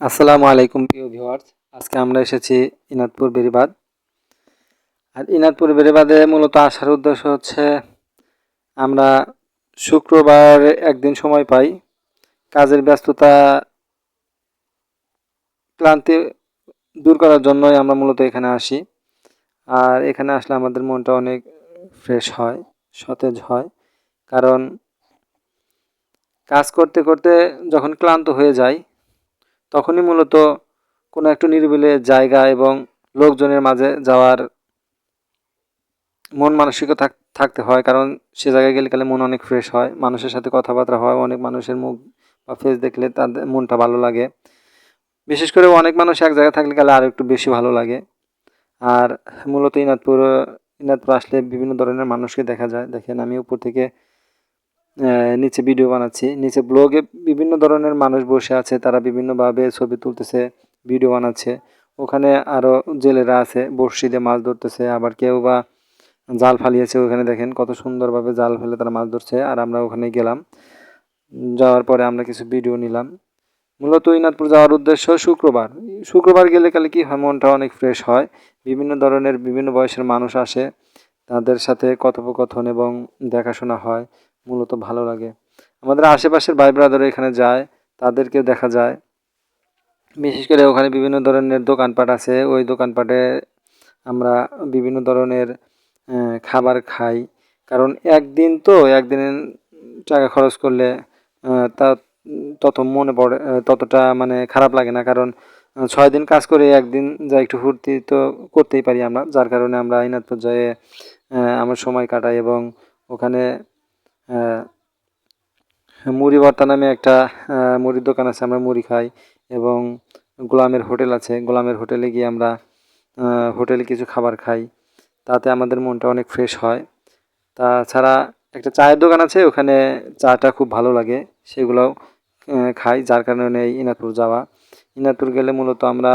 আসসালামু আলাইকুম প্রিয় ভিউয়ার্স। আজকে আমরা এসেছি ইনাদপুর বেরিবাদ। আর ইনাদপুর বেরিবাদে মূলত আসার উদ্দেশ্য হচ্ছে, আমরা শুক্রবার একদিন সময় পাই। কাজের ব্যস্ততা, ক্লান্তি দূর করার জন্যই আমরা মূলত এখানে আসি। আর এখানে আসলে আমাদের মনটা অনেক ফ্রেশ হয়, সতেজ হয়। কারণ কাজ করতে করতে যখন ক্লান্ত হয়ে যায় তখনই মূলত কোনো একটু নিরিবিলি জায়গা এবং লোকজনের মাঝে যাওয়ার মন মানসিকতা থাকতে হয়। কারণ সে জায়গায় গেলে গেলে মন অনেক ফ্রেশ হয়, মানুষের সাথে কথাবার্তা হয়, অনেক মানুষের মুখ বা ফেস দেখলে তাদের মনটা ভালো লাগে। বিশেষ করে অনেক মানুষ এক জায়গায় থাকলে গেলে আরও একটু বেশি ভালো লাগে। আর মূলত ইনাদপুর ইনাদপুর আসলে বিভিন্ন ধরনের মানুষকে দেখা যায়। দেখেন আমি উপর থেকে নিচে ভিডিও বানাচ্ছি। নিচে ব্লগে বিভিন্ন ধরনের মানুষ বসে আছে, তারা বিভিন্নভাবে ছবি তুলতেছে ভিডিও বানাচ্ছে। ওখানে আরও জেলেরা আছে বড়শি দিয়ে মাছ ধরতেছে, আবার কেউ বা জাল ফালিয়েছে, ওখানে দেখেন কত সুন্দরভাবে জাল ফেলে তারা মাছ ধরছে, আর আমরা ওখানে গেলাম। যাওয়ার পরে আমরা কিছু ভিডিও নিলাম। মূলত ইনাদপুর যাওয়ার উদ্দেশ্য শুক্রবার। শুক্রবার গেলে কালে কি হয়, মনটা অনেক ফ্রেশ হয়। বিভিন্ন ধরনের বিভিন্ন বয়সের মানুষ আসে, তাদের সাথে কথোপকথন এবং দেখাশোনা হয়। মূলত ভালো লাগে। আমাদের আশেপাশের ভাই ব্রাদার এখানে যায়, তাদেরকেও দেখা যায়। বিশেষ করে ওখানে বিভিন্ন ধরনের দোকানপাট আছে, ওই দোকানপাটে আমরা বিভিন্ন ধরনের খাবার খাই। কারণ একদিন তো একদিন টাকা খরচ করলে তা তত মনে পড়ে ততটা মানে খারাপ লাগে না। কারণ ছয় দিন কাজ করে একদিন যা একটু ফুর্তি তো করতেই পারি আমরা। যার কারণে আমরা আইনাত পর্যায়ে আমার সময় কাটাই এবং ওখানে মুড়ি ভর্তা নামে একটা মুড়ির দোকান আছে, আমরা মুড়ি খাই। এবং গোলামের হোটেল আছে, গোলামের হোটেলে গিয়ে আমরা হোটেলে কিছু খাবার খাই। তাতে আমাদের মনটা অনেক ফ্রেশ হয়। তাছাড়া একটা চায়ের দোকান আছে, ওখানে চাটা খুব ভালো লাগে, সেগুলোও খাই। যার কারণে এই ইনাদপুর যাওয়া। ইনাদপুর গেলে মূলত আমরা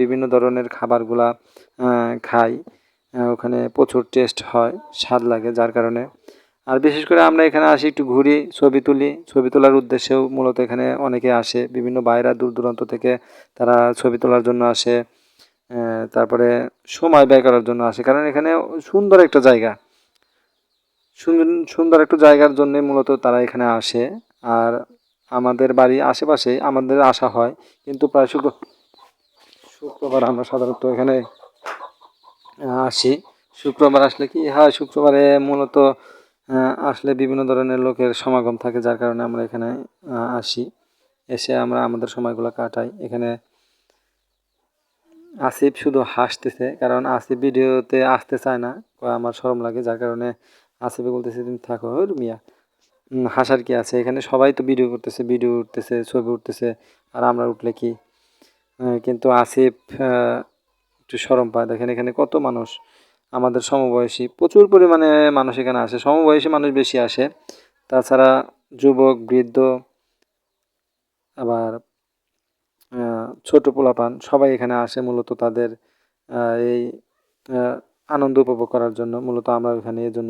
বিভিন্ন ধরনের খাবারগুলা খাই। ওখানে প্রচুর টেস্ট হয়, স্বাদ লাগে, যার কারণে আর বিশেষ করে আমরা এখানে আসি একটু ঘুরি, ছবি তুলি। ছবি তোলার উদ্দেশ্যেও মূলত এখানে অনেকে আসে। বিভিন্ন বাইরা দূর দূরান্ত থেকে তারা ছবি তোলার জন্য আসে। তারপরে সময় ব্যয় করার জন্য আসে। কারণ এখানে সুন্দর একটা জায়গা। সুন্দর একটা জায়গার জন্য মূলত তারা এখানে আসে। আর আমাদের বাড়ি আশেপাশে আমাদের আসা হয়। কিন্তু প্রায় শুক্র, শুক্রবার আমরা সাধারণত এখানে আসি। শুক্রবার আসলে কি হয়? শুক্রবারে মূলত আসলে বিভিন্ন ধরনের লোকের সমাগম থাকে, যার কারণে আমরা এখানে আসি। এসে আমরা আমাদের সময়গুলো কাটাই। এখানে আসিফ শুধু হাসতেছে, কারণ আসিফ ভিডিওতে আসতে চায় না। আমার সরম লাগে, যার কারণে আসিফে বলতেছে, তুমি থাকো মিয়া। হাসার কি আছে? এখানে সবাই তো ভিডিও করতেছে, ভিডিও উঠতেছে, ছবি উঠতেছে, আর আমরা উঠলে কি? কিন্তু আসিফ একটু সরম পায়। দেখেন এখানে কত মানুষ। আমাদের সমবয়সী প্রচুর পরিমাণে মানুষ এখানে আসে, সমবয়সী মানুষ বেশি আসে। তাছাড়া যুবক, বৃদ্ধ, আবার ছোট পোলাপান সবাই এখানে আসে মূলত তাদের এই আনন্দ উপভোগ করার জন্য। মূলত আমরা এখানে এই জন্য